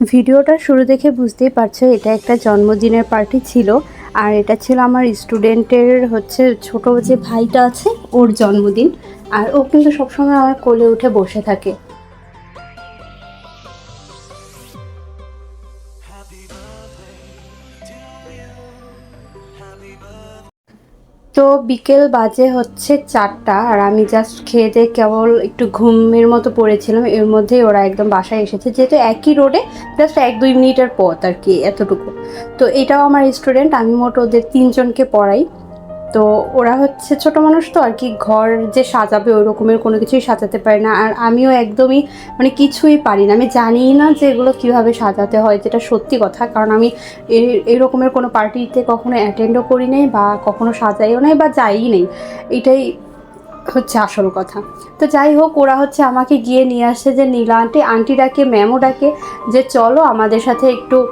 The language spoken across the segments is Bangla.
ভিডিওটা শুরু দেখে বুঝতেই পারছ, এটা একটা জন্মদিনের পার্টি ছিল। আর এটা ছিল আমার স্টুডেন্টের হচ্ছে ছোট যে ভাইটা আছে, ওর জন্মদিন। আর ও কিন্তু সবসময় আমার কোলে উঠে বসে থাকে। তো বিকেল বাজে হচ্ছে চারটা, আর আমি জাস্ট খেয়ে দিয়ে কেবল একটু ঘুমের মতো পড়েছিলাম। এর মধ্যেই ওরা একদম বাসায় এসেছে। যেহেতু একই রোডে জাস্ট এক দুই মিনিটের পথ আর কি এতটুকু। তো এটাও আমার স্টুডেন্ট আমি মোট ওদের তিনজনকে পড়াই। তো ওরা হচ্ছে ছোট মানুষ তো আর কি, ঘর যে সাজাবে ওই রকমের কোনো কিছুই সাজাতে পারে না। আর আমিও একদমই মানে কিছুই পারি না। আমি জানি না যে এগুলো কীভাবে সাজাতে হয়, যেটা সত্যি কথা। কারণ আমি এই- রকমের কোনো পার্টিতে কখনো অ্যাটেন্ডও করি নাই বা কখনো সাজাইও নাই বা যাইই নেই। এটাই হচ্ছে আসল কথা। তো যাই হোক, ওরা হচ্ছে আমাকে গিয়ে নিয়ে আসে যে, নীলা আন্টি আন্টি ডাকে ম্যামও ডাকে যে, চলো আমাদের সাথে একটু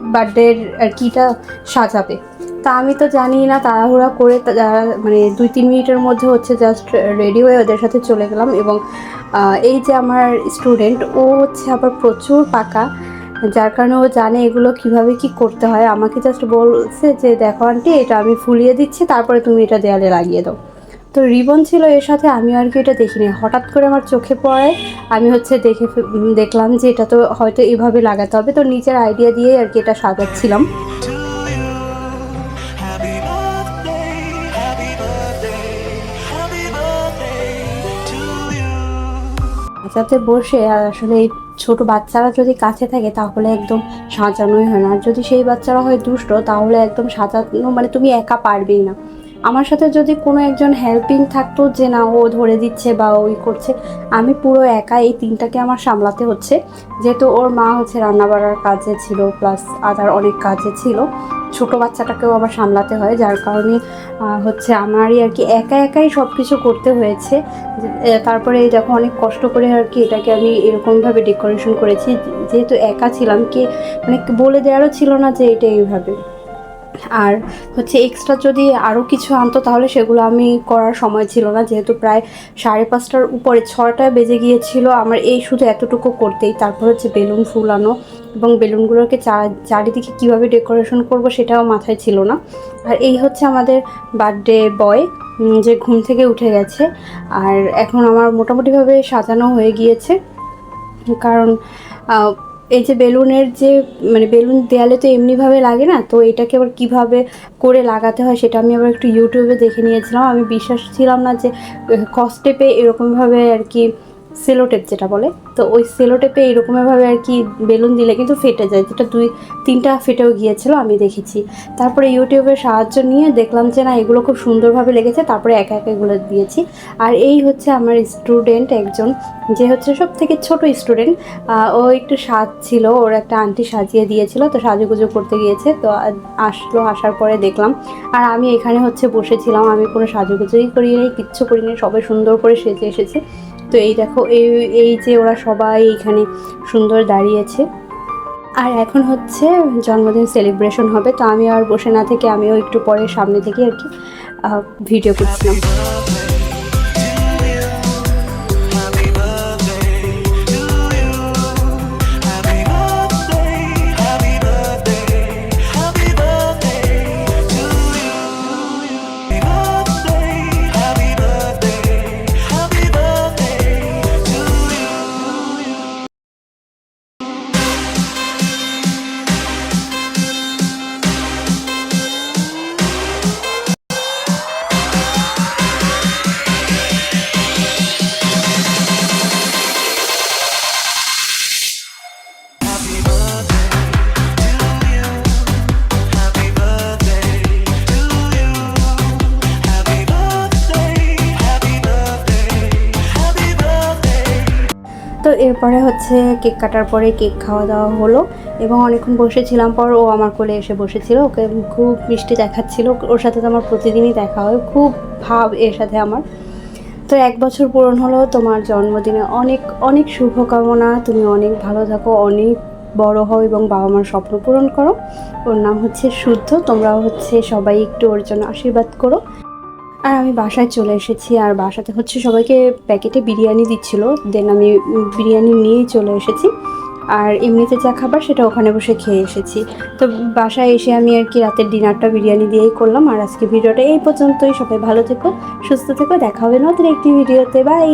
বার্থডের আর কিটা সাজাবে। তা আমি তো জানি না, তাড়াহুড়া করে তা- যা- মানে দুই তিন মিনিটের মধ্যে হচ্ছে জাস্ট রেডি হয়ে ওদের সাথে চলে গেলাম এবং এই যে আমার স্টুডেন্ট ও হচ্ছে আবার প্রচুর পাকা, যার কারণে ও জানে এগুলো কীভাবে কি করতে হয়। আমাকে জাস্ট বলছে যে, দেখো আন্টি এটা আমি ফুলিয়ে দিচ্ছি, তারপরে তুমি এটা দেয়ালে লাগিয়ে দাও। তো রিবন ছিল এর সাথে আমি আর কি এটা দেখিনি। হঠাৎ করে আমার চোখে পড়ে, আমি হচ্ছে দেখে দেখলাম যে এটা তো হয়তো এভাবে লাগাতে হবে। তো নিজের আইডিয়া দিয়ে আর কি এটা সাজাচ্ছিলাম। যাতে বসে আর আসলে এই ছোট বাচ্চারা যদি কাছে থাকে তাহলে একদম সাজানোই হয় না। আর যদি সেই বাচ্চারা হয় দুষ্ট তাহলে একদম সাজানো মানে তুমি একা পারবেই না। আমার সাথে যদি কোনো একজন হেল্পিং থাকতো যে না, ও ধরে দিচ্ছে বা ওই করছে, আমি পুরো একা এই তিনটাকে আমার সামলাতে হচ্ছে। যেহেতু ওর মা হচ্ছে রান্না বাড়ার কাজে ছিল প্লাস আদার অনেক কাজে ছিল, ছোট বাচ্চাটাকেও আবার সামলাতে হয়, যার কারণে হচ্ছে আমারই আর কি একা একাই সব কিছু করতে হয়েছে। তারপরে দেখো অনেক কষ্ট করে আর কি এটাকে আমি এরকমভাবে ডেকোরেশন করেছি। যেহেতু একা ছিলাম, কি মানে বলে দেওয়ারও ছিল না যে এটা এইভাবে। আর হচ্ছে এক্সট্রা যদি আরও কিছু আনতো, তাহলে সেগুলো আমি করার সময় ছিল না। যেহেতু প্রায় সাড়ে পাঁচটার উপরে ছটায় বেজে গিয়েছিল। আমার এই শুধু এতটুকু করতেই। তারপর হচ্ছে বেলুন ফুলানো এবং বেলুনগুলোকে চারিদিকে কীভাবে ডেকোরেশন করব সেটাও মাথায় ছিল না। আর এই হচ্ছে আমাদের বার্থডে বয় যে ঘুম থেকে উঠে গেছে। আর এখন আমার মোটামুটিভাবে সাজানো হয়ে গিয়েছে। কারণ এই যে বেলুনের যে মানে বেলুন দেয়ালে তো এমনিভাবে লাগে না, তো এটাকে আবার কীভাবে করে লাগাতে হয় সেটা আমি আবার একটু ইউটিউবে দেখে নিয়েছিলাম। আমি বিশ্বাস ছিলাম না যে কস্টেপে এরকমভাবে আর কি সেলোটেপ যেটা বলে, তো ওই সেলোটেপে এরকমভাবে আর কি বেলুন দিলে কিন্তু ফেটে যায়। যেটা দুই, তিনটা ফেটেও গিয়েছিল, আমি দেখেছি। তারপরে ইউটিউবের সাহায্য নিয়ে দেখলাম যে না, এগুলো খুব সুন্দরভাবে লেগেছে, তারপরে একা একা এগুলো দিয়েছি। আর এই হচ্ছে আমার স্টুডেন্ট একজন, যে হচ্ছে সব থেকে ছোট স্টুডেন্ট। ও একটু সাজ ছিল, ওর একটা আন্টি সাজিয়ে দিয়েছিল, তো সাজুগুজু করতে গিয়েছে, তো আসলো, আসার পরে দেখলাম। আর আমি এখানে হচ্ছে বসেছিলাম, আমি কোনো সাজুগুজুই করিনি, কিচ্ছু করিনি, সবাই সুন্দর করে সেজে এসেছে। তো এই দেখো, এই এই যে ওরা সবাই এইখানে সুন্দর দাঁড়িয়েছে। আর এখন হচ্ছে জন্মদিন সেলিব্রেশন হবে, তো আমি আর বসে না থেকে, আমিও একটু পরে সামনে থেকে আর কি ভিডিও করছিলাম। এরপরে হচ্ছে কেক কাটার পরে কেক খাওয়া দাওয়া হলো এবং অনেকক্ষণ বসেছিলাম পর ও আমার কোলে এসে বসেছিল। ওকে খুব মিষ্টি দেখাচ্ছিল। ওর সাথে তো আমার প্রতিদিনই দেখা হয়। খুব ভাব এর সাথে আমার। তো এক বছর পূরণ হলো। তোমার জন্মদিনে অনেক অনেক শুভকামনা। তুমি অনেক ভালো থাকো, অনেক বড় হও এবং বাবা মার স্বপ্ন পূরণ করো। ওর নাম হচ্ছে শুদ্ধ। তোমরাও হচ্ছে সবাই একটু ওর জন্য আশীর্বাদ করো। আর আমি বাসায় চলে এসেছি, আর বাসাতে হচ্ছে সবাইকে প্যাকেটে বিরিয়ানি দিচ্ছিল। দেন আমি বিরিয়ানি নিয়েই চলে এসেছি। আর এমনিতে যা খাবার সেটা ওখানে বসে খেয়ে এসেছি। তো বাসায় এসে আমি আর কি রাতের ডিনারটা বিরিয়ানি দিয়েই করলাম। আর আজকে ভিডিওটা এই পর্যন্তই। সবাই ভালো থেকো, সুস্থ থেকো। দেখা হবে নতুন একটি ভিডিওতে। বাই